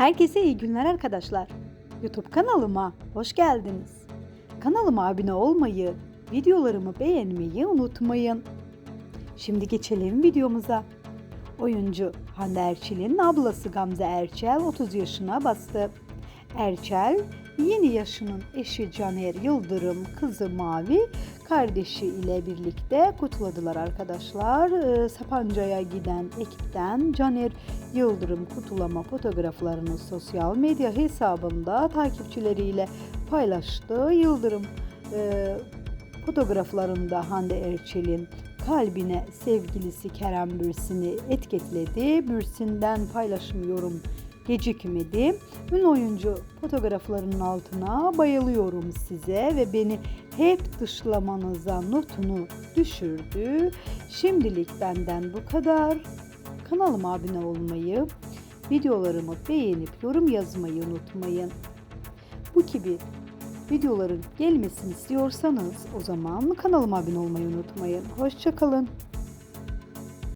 Herkese iyi günler arkadaşlar. YouTube kanalıma hoş geldiniz. Kanalıma abone olmayı, videolarımı beğenmeyi unutmayın. Şimdi geçelim videomuza. Oyuncu Hande Erçel'in ablası Gamze Erçel 30 yaşına bastı. Erçel yeni yaşının eşi Caner Yıldırım, kızı Mavi kardeşi ile birlikte kutladılar arkadaşlar. Ee, Sapanca'ya giden ekipten Caner Yıldırım kutlama fotoğraflarını sosyal medya hesabında takipçileriyle paylaştı. Yıldırım e, fotoğraflarında Hande Erçel'in kalbine sevgilisi Kerem Bürsin'i etiketledi. Bürsin'den paylaşmıyorum gecikmedi. Ün oyuncu fotoğraflarının altına bayılıyorum size ve beni hep dışlamanıza notunu düşürdü. Şimdilik benden bu kadar. Kanalıma abone olmayı, videolarımı beğenip yorum yazmayı unutmayın. Bu gibi videoların gelmesini istiyorsanız o zaman kanalıma abone olmayı unutmayın. Hoşçakalın.